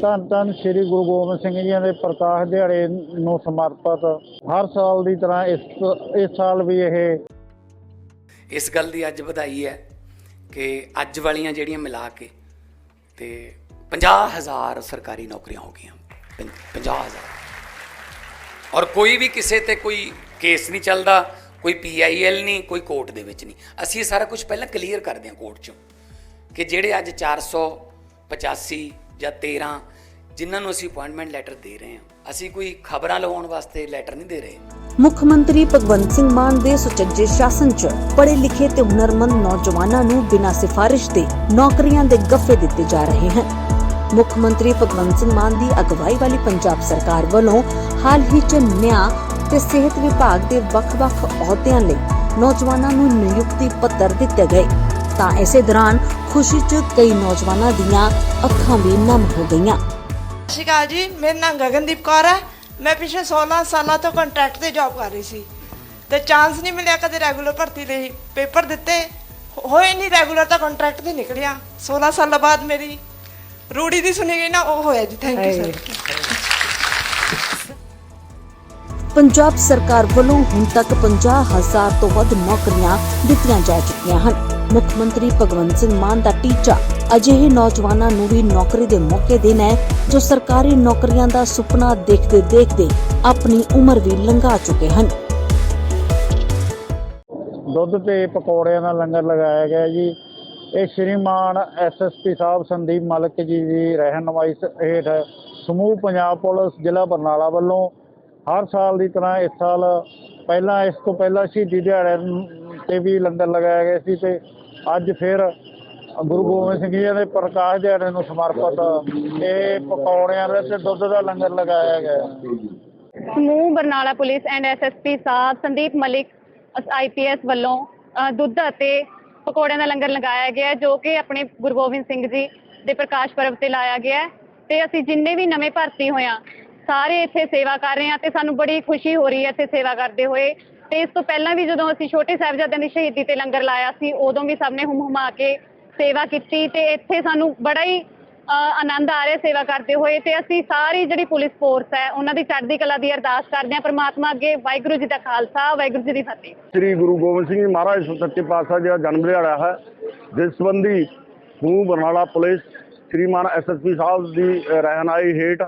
ਧੰਨ ਧੰਨ ਸ੍ਰੀ ਗੁਰੂ ਗੋਬਿੰਦ ਸਿੰਘ ਜੀ ਦੇ ਪ੍ਰਕਾਸ਼ ਦਿਹਾੜੇ ਨੂੰ ਸਮਰਪਿਤ ਹਰ ਸਾਲ ਦੀ ਤਰ੍ਹਾਂ ਇਸ ਇਸ ਸਾਲ ਵੀ ਇਹ ਇਸ ਗੱਲ ਦੀ ਅੱਜ ਵਧਾਈ ਹੈ ਕਿ ਅੱਜ ਵਾਲੀਆਂ ਜਿਹੜੀਆਂ ਮਿਲਾ ਕੇ ਤੇ 50000 ਸਰਕਾਰੀ ਨੌਕਰੀਆਂ ਹੋ ਗਈਆਂ। 50000 ਔਰ ਕੋਈ ਵੀ ਕਿਸੇ ਤੇ ਕੋਈ ਕੇਸ ਨਹੀਂ ਚੱਲਦਾ, ਕੋਈ ਪੀਆਈਐਲ ਨਹੀਂ, ਕੋਈ ਕੋਰਟ ਦੇ ਵਿੱਚ ਨਹੀਂ। ਅਸੀਂ ਇਹ ਸਾਰਾ ਕੁਝ ਪਹਿਲਾਂ ਕਲੀਅਰ ਕਰਦੇ ਹਾਂ ਕੋਰਟ 'ਚੋਂ ਕਿ ਜਿਹੜੇ ਅੱਜ 485 ਜਾਂ 13 ਜਿਨ੍ਹਾਂ ਨੂੰ ਅਸੀਂ ਅਪਾਇੰਟਮੈਂਟ ਲੈਟਰ ਦੇ ਰਹੇ ਹਾਂ। ਅਸੀਂ ਕੋਈ ਖਬਰਾਂ ਲਵਾਉਣ ਵਾਸਤੇ ਲੈਟਰ ਨਹੀਂ ਦੇ ਰਹੇ। ਮੁੱਖ ਮੰਤਰੀ ਭਗਵੰਤ ਸਿੰਘ ਮਾਨ ਦੇ ਸੁਚੱਜੇ ਸ਼ਾਸਨ 'ਚ ਪੜ੍ਹੇ ਲਿਖੇ ਤੇ ਹੁਨਰਮੰਦ ਨੌਜਵਾਨਾਂ ਨੂੰ ਬਿਨਾਂ ਸਿਫਾਰਿਸ਼ ਦੇ ਨੌਕਰੀਆਂ ਦੇ ਗੱਫੇ ਦਿੱਤੇ ਜਾ ਰਹੇ ਹਨ। ਮੁੱਖ ਮੰਤਰੀ ਭਗਵੰਤ ਸਿੰਘ ਮਾਨ ਦੀ ਅਗਵਾਈ ਵਾਲੀ ਪੰਜਾਬ ਸਰਕਾਰ ਵੱਲੋਂ ਹਾਲ ਹੀ 'ਚ ਨਿਆਂ ਤੇ ਸਿਹਤ ਵਿਭਾਗ ਦੇ ਵੱਖ-ਵੱਖ ਅਹੁਦਿਆਂ ਲਈ ਨੌਜਵਾਨਾਂ ਨੂੰ ਨਿਯੁਕਤੀ ਪੱਤਰ ਦਿੱਤੇ ਗਏ। ਤਾਂ ਇਸੇ ਦੌਰਾਨ ਖੁਸ਼ੀ 'ਚ ਕਈ ਨੌਜਵਾਨਾਂ ਦੀਆਂ ਅੱਖਾਂ ਵੀ ਨਮ ਹੋ ਗਈਆਂ। ਸਤਿ ਸ਼੍ਰੀ ਅਕਾਲ ਜੀ, ਮੇਰਾ ਨਾਮ ਗਗਨਦੀਪ ਕੌਰ ਹੈ। ਮੈਂ ਪਿਛਲੇ 16 ਸਾਲਾਂ ਤੋਂ ਕੰਟਰੈਕਟ ਤੇ ਜੌਬ ਕਰ ਰਹੀ ਸੀ। ਤੇ ਚਾਂਸ ਨਹੀਂ ਮਿਲਿਆ ਕਦੇ ਰੈਗੂਲਰ ਭਰਤੀ ਲਈ। ਪੇਪਰ ਦਿੱਤੇ। ਹੋਏ ਨਹੀਂ ਰੈਗੂਲਰ ਤਾਂ ਕੰਟਰੈਕਟ ਤੇ ਨਿਕਲਿਆ। 16 ਸਾਲਾਂ ਬਾਅਦ ਮੇਰੀ ਰੂੜੀ ਦੀ ਸੁਣੀ ਗਈ ਨਾ, ਉਹ ਹੋਇਆ ਜੀ। ਥੈਂਕ ਯੂ ਸਰ ਪੰਜਾਬ ਸਰਕਾਰ ਵੱਲੋਂ ਹੁਣ ਤੱਕ 50000 ਤੋਂ ਵੱਧ ਨੌਕਰੀਆਂ ਦਿੱਤੀਆਂ ਜਾ ਚੁੱਕੀਆਂ ਹਨ। ਮੁੱਖ ਮੰਤਰੀ ਭਗਵੰਤ ਸਿੰਘ ਮਾਨ ਦਾ ਟੀਚਾ। ਅਜਿਹੇ ਨੌਜਵਾਨਾਂ ਨੂੰ ਵੀ ਨੌਕਰੀ ਦੇ ਮੌਕੇ ਦੇਣਾ ਹੈ, ਜੋ ਸਰਕਾਰੀ ਨੌਕਰੀਆਂ ਦਾ ਸੁਪਨਾ ਦੇਖਦੇ ਦੇਖਦੇ ਆਪਣੀ ਉਮਰ ਵੀ ਲੰਘਾ ਚੁੱਕੇ ਹਨ। ਦੁੱਧ ਤੇ ਪਕੌੜਿਆਂ ਦਾ ਲੰਗਰ ਲਗਾਇਆ ਗਿਆ ਜੀ। ਇਹ ਸ਼੍ਰੀਮਾਨ ਐਸਐਸਪੀ ਸਾਹਿਬ ਸੰਦੀਪ ਮਲਕ ਜੀ ਦੀ ਰਹਿਨਮਾਈ ਸ- ਹੇਠ ਸਮੂਹ ਪੰਜਾਬ ਪੁਲਿਸ ਜ਼ਿਲ੍ਹਾ ਬਰਨਾਲਾ ਵੱਲੋਂ ਹਰ ਸਾਲ ਦੀ ਤਰ੍ਹਾਂ ਇਸ ਸਾਲ ਪਹਿਲਾਂ, ਇਸ ਤੋਂ ਪਹਿਲਾਂ ਸ਼ਹੀਦੀ ਦਿਹਾੜੇ ਨੂੰ- ਤੇ ਵੀ ਲੰਗਰ ਲਗਾਇਆ ਗਿਆ ਸੀ ਤੇ ਅੱਜ ਫਿਰ ਗੁਰੂ ਗੋਬਿੰਦ ਸਿੰਘ ਜੀ ਦੇ ਪ੍ਰਕਾਸ਼ ਦਿਹਾੜੇ ਨੂੰ ਸਮਰਪਿਤ ਇਹ ਪਕੌੜਿਆਂ ਦਾ ਦੁੱਧ ਦਾ ਲੰਗਰ ਲਗਾਇਆ ਗਿਆ। ਸਮੂਹ ਬਰਨਾਲਾ ਪੁਲਿਸ ਐਂਡ ਐਸਐਸਪੀ ਸਾਹਿਬ ਸੰਦੀਪ ਮਲਿਕ ਆਈਪੀਐਸ ਵੱਲੋਂ ਦੁੱਧ ਅਤੇ ਪਕੌੜਿਆਂ ਦਾ ਲੰਗਰ ਲਗਾਇਆ ਗਿਆ ਜੋ ਕਿ ਆਪਣੇ ਗੁਰੂ ਗੋਬਿੰਦ ਸਿੰਘ ਜੀ ਦੇ ਪ੍ਰਕਾਸ਼ ਪਰਬ ਤੇ ਲਾਇਆ ਗਿਆ ਤੇ ਅਸੀਂ ਜਿੰਨੇ ਵੀ ਨਵੇਂ ਭਰਤੀ ਹੋਇਆ ਸਾਰੇ ਇੱਥੇ ਸੇਵਾ ਕਰ ਰਹੇ ਹਾਂ ਤੇ ਸਾਨੂੰ ਬੜੀ ਖੁਸ਼ੀ ਹੋ ਰਹੀ ਹੈ ਇੱਥੇ ਸੇਵਾ ਕਰਦੇ ਹੋਏ। ਤੇ ਇਸ ਤੋਂ ਪਹਿਲਾਂ ਵੀ ਜਦੋਂ ਅਸੀਂ ਛੋਟੇ ਸਾਹਿਬਜ਼ਾਦਿਆਂ ਦੀ ਸ਼ਹੀਦੀ ਤੇ ਲੰਗਰ ਲਾਇਆ ਸੀ ਉਦੋਂ ਵੀ ਸਭ ਨੇ ਹੁਮ ਹੁਮਾ ਕੇ ਸੇਵਾ ਕੀਤੀ ਤੇ ਇੱਥੇ ਸਾਨੂੰ ਬੜਾ ਹੀ ਆਨੰਦ ਆ ਰਿਹਾ ਸੇਵਾ ਕਰਦੇ ਹੋਏ ਤੇ ਅਸੀਂ ਸਾਰੀ ਜਿਹੜੀ ਪੁਲਿਸ ਫੋਰਸ ਹੈ ਉਹਨਾਂ ਦੀ ਚੜ੍ਹਦੀ ਕਲਾ ਦੀ ਅਰਦਾਸ ਕਰਦੇ ਹਾਂ। ਪ੍ਰਮਾਤਮਾ ਅੱਗੇ ਵਾਹਿਗੁਰੂ ਜੀ ਦਾ ਖਾਲਸਾ ਵਾਹਿਗੁਰੂ ਜੀ ਦੀ ਫਤਿਹ। ਸ੍ਰੀ ਗੁਰੂ ਗੋਬਿੰਦ ਸਿੰਘ ਜੀ ਮਹਾਰਾਜ ਸੱਚੇ ਪਾਤਸ਼ਾਹ ਜੀ ਦਾ ਜਨਮ ਦਿਹਾੜਾ ਹੈ ਜਿਸ ਸੰਬੰਧੀ ਸਮੂਹ ਬਰਨਾਲਾ ਪੁਲਿਸ ਸ਼੍ਰੀਮਾਨ ਐਸਐਸਪੀ ਸਾਹਿਬ ਦੀ ਅ, ਰਹਿਨਮਾਈ ਹੇਠ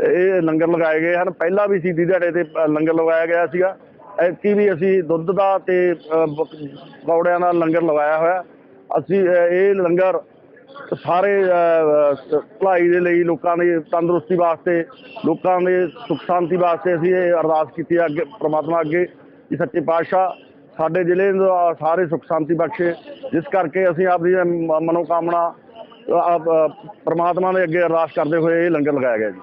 ਇਹ ਲੰਗਰ ਲਗਾਏ ਗਏ ਹਨ। ਪਹਿਲਾਂ ਵੀ ਸ਼ਹੀਦੀ ਦਿਹਾੜੇ ਤੇ ਲੰਗਰ ਲਗਾਇਆ ਗਿਆ ਸੀਗਾ। ਐਤਕੀ ਵੀ ਅਸੀਂ ਦੁੱਧ ਦਾ ਤੇ ਪਕੌੜਿਆਂ ਦਾ ਲੰਗਰ ਲਗਾਇਆ ਹੋਇਆ। ਅਸੀਂ ਇਹ ਲੰਗਰ ਸਾਰੇ ਭਲਾਈ ਦੇ ਲਈ ਲੋਕਾਂ ਦੀ ਤੰਦਰੁਸਤੀ ਵਾਸਤੇ ਲੋਕਾਂ ਦੇ ਸੁੱਖ ਸ਼ਾਂਤੀ ਵਾਸਤੇ ਅਸੀਂ ਇਹ ਅਰਦਾਸ ਕੀਤੀ ਹੈ ਅੱਗੇ ਪ੍ਰਮਾਤਮਾ ਅੱਗੇ ਕਿ ਸੱਚੇ ਪਾਤਸ਼ਾਹ ਸਾਡੇ ਜ਼ਿਲ੍ਹੇ ਨੂੰ ਸਾਰੇ ਸੁੱਖ ਸ਼ਾਂਤੀ ਬਖਸ਼ੇ। ਜਿਸ ਕਰਕੇ ਅਸੀਂ ਆਪਦੀ ਇਹ ਮ- ਮਨੋਕਾਮਨਾ ਅ, ਪ੍ਰਮਾਤਮਾ ਦੇ ਅੱਗੇ ਅਰਦਾਸ ਕਰਦੇ ਹੋਏ ਇਹ ਲੰਗਰ ਲਗਾਇਆ ਗਿਆ ਜੀ।